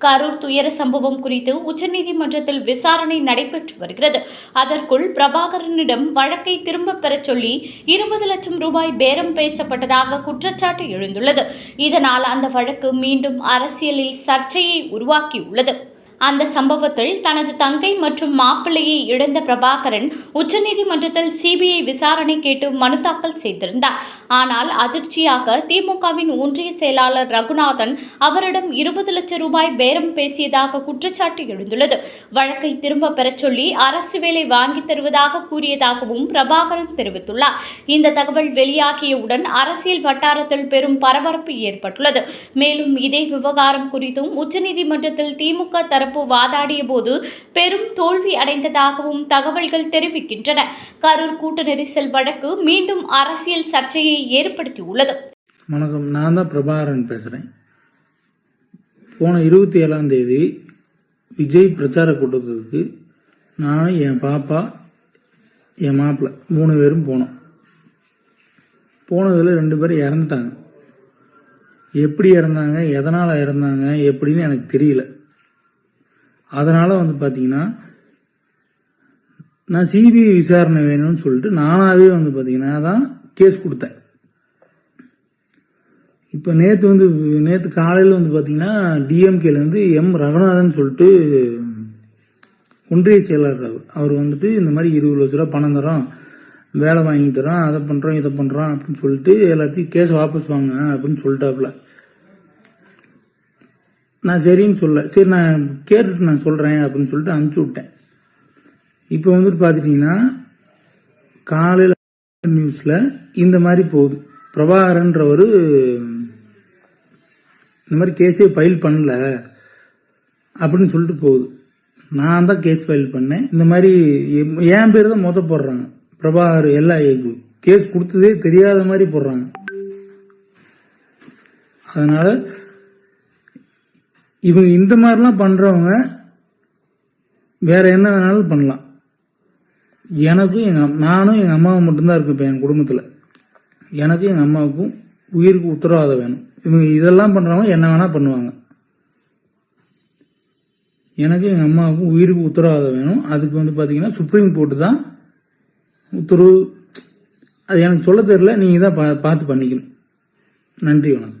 கரூர் துயர சம்பவம் குறித்து உச்சநீதிமன்றத்தில் விசாரணை நடைபெற்று வருகிறது. அதற்குள் பிரபாகரனிடம் வழக்கை திரும்பப் பெறச் சொல்லி இருபது லட்சம் ரூபாய் பேரம் பேசப்பட்டதாக குற்றச்சாட்டு எழுந்துள்ளது. இதனால் அந்த வழக்கு மீண்டும் அரசியலில் சர்ச்சையை உருவாக்கியுள்ளது. அந்த சம்பவத்தில் தனது தங்கை மற்றும் மாப்பிள்ளையை இழந்த பிரபாகரன் உச்சநீதிமன்றத்தில் சிபிஐ விசாரணை கேட்டு மனு தாக்கல் செய்திருந்தார். ஆனால் அதிர்ச்சியாக திமுகவின் ஒன்றிய செயலாளர் ரகுநாதன் அவரிடம் இருபது லட்சம் ரூபாய் பேரம் பேசியதாக குற்றச்சாட்டு எழுந்துள்ளது. வழக்கை திரும்ப பெறச் சொல்லி அரசு வேலை வாங்கித் தருவதாக கூறியதாகவும் பிரபாகரன் தெரிவித்துள்ளார். இந்த தகவல் வெளியாகியவுடன் அரசியல் வட்டாரத்தில் பெரும் பரபரப்பு ஏற்பட்டுள்ளது. மேலும் இதே விவகாரம் குறித்தும் உச்சநீதிமன்றத்தில் திமுக தரப்பு வாதாடிய போது பெரும் தோல்வி அடைந்ததாகவும் தகவல்கள் தெரிவிக்கின்றன. கரூர் கூட்ட நெரிசல் வழக்கு மீண்டும் அரசியல் சர்ச்சையை ஏற்படுத்தியுள்ளது. வணக்கம். நான் தான் பிரபாகரன் பேசுகிறேன் போன இருபத்தி ஏழாம் தேதி விஜய் பிரச்சார கூட்டத்துக்கு நான் என் பாப்பா என் மாப்பிள்ளை மூணு பேரும் போனோம். போனதில் ரெண்டு பேரும் இறந்துட்டாங்க. எப்படி இறந்தாங்க? எதனால் இறந்தாங்க? எப்படின்னு எனக்கு தெரியல. அதனால் வந்து பார்த்தீங்கன்னா நான் சிபிஐ விசாரணை வேணும்னு சொல்லிட்டு நானாகவே வந்து பார்த்தீங்கன்னா தான் கேஸ் கொடுத்தேன். இப்போ நேற்று வந்து நேற்று காலையில் வந்து பார்த்தீங்கன்னா டிஎம்கேலேருந்து எம் ரகுநாதன் சொல்லிட்டு ஒன்றிய செயலாளர் அவர். அவர் வந்துட்டு இந்த மாதிரி இருபது லட்ச ரூபா பணம் தரோம் வேலை வாங்கி தரோம் அதை பண்ணுறோம் இதை பண்ணுறோம் அப்படின்னு சொல்லிட்டு எல்லாத்தையும் கேஸ் வாபஸ் வாங்க அப்படின்னு சொல்லிட்டாப்புல. நான் சரின்னு சொல்ல சரி நான் கேட்டுட்டு நான் சொல்கிறேன் அப்படின்னு சொல்லிட்டு அனுப்பிச்சி விட்டேன். இப்போ வந்துட்டு பார்த்துட்டிங்கன்னா காலையில் நியூஸில் இந்த மாதிரி போகுது. பிரபாகரன்றவர் இந்த மாதிரி கேஸே ஃபைல் பண்ணல அப்படின்னு சொல்லிட்டு போகுது. நான் தான் கேஸ் ஃபைல் பண்ணேன். இந்த மாதிரி என் பேர் தான் மொத்த போடுறாங்க. பிரபாகர் எல்லா கேஸ் கொடுத்ததே தெரியாத மாதிரி போடுறாங்க. அதனால இவங்க இந்த மாதிரிலாம் பண்ணுறவங்க வேற என்ன வேணாலும் பண்ணலாம். எனக்கும் எங்கள் நானும் எங்கள் அம்மாவும் மட்டும்தான் இருக்கு இப்போ என் குடும்பத்தில். எனக்கும் எங்கள் அம்மாவுக்கும் உயிருக்கு உத்தரவாதம் வேணும். இவங்க இதெல்லாம் பண்ணுறவங்க என்ன வேணால் பண்ணுவாங்க. எனக்கு எங்கள் அம்மாவுக்கும் உயிருக்கு உத்தரவாதம் வேணும். அதுக்கு வந்து பார்த்தீங்கன்னா சுப்ரீம் கோர்ட்டு தான் உத்தரவு. அது எனக்கு சொல்ல தெரியல. நீங்கள் தான் பா- பார்த்து பண்ணிக்கணும். நன்றி வணக்கம்.